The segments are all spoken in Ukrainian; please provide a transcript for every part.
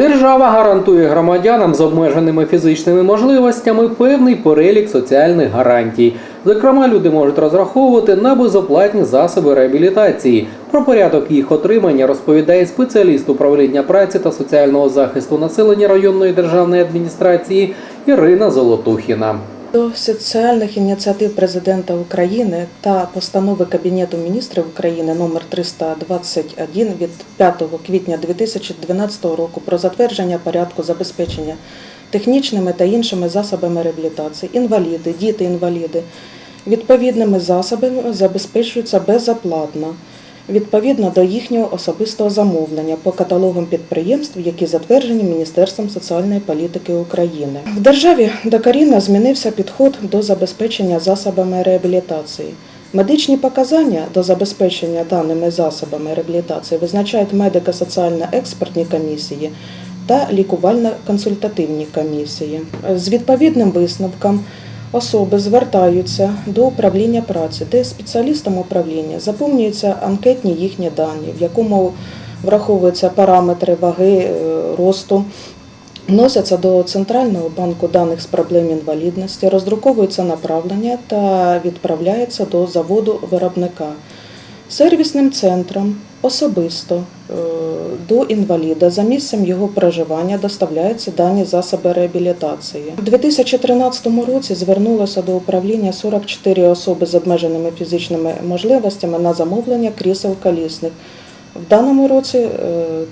Держава гарантує громадянам з обмеженими фізичними можливостями певний перелік соціальних гарантій. Зокрема, люди можуть розраховувати на безоплатні засоби реабілітації. Про порядок їх отримання розповідає спеціаліст управління праці та соціального захисту населення районної державної адміністрації Ірина Золотухіна. До соціальних ініціатив президента України та постанови Кабінету міністрів України номер 321 від 5 квітня 2012 року про затвердження порядку забезпечення технічними та іншими засобами реабілітації інваліди, діти-інваліди відповідними засобами забезпечуються безоплатно. Відповідно до їхнього особистого замовлення по каталогам підприємств, які затверджені Міністерством соціальної політики України. В державі докорінно змінився підход до забезпечення засобами реабілітації. Медичні показання до забезпечення даними засобами реабілітації визначають медико-соціально-експертні комісії та лікувально-консультативні комісії. З відповідним висновком особи звертаються до управління праці, де спеціалістам управління заповнюються анкетні їхні дані, в якому враховуються параметри ваги, е, росту. Вносяться до Центрального банку даних з проблем інвалідності, роздруковуються направлення та відправляються до заводу виробника. Сервісним центром особисто е, до інваліда за місцем його проживання доставляються дані засоби реабілітації. У 2013 році звернулося до управління 44 особи з обмеженими фізичними можливостями на замовлення крісел колісних. В даному році е,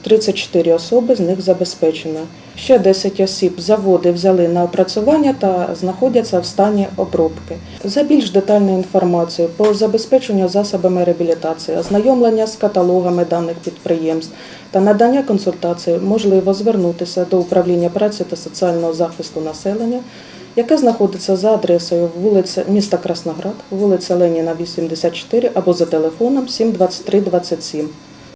34 особи з них забезпечено. Ще 10 осіб заводи взяли на опрацювання та знаходяться в стані обробки. За більш детальною інформацією по забезпеченню засобами реабілітації, ознайомлення з каталогами даних підприємств та надання консультацій можливо звернутися до управління праці та соціального захисту населення, яке знаходиться за адресою вулиця міста Красноград, вулиця Леніна, 84 або за телефоном 72327.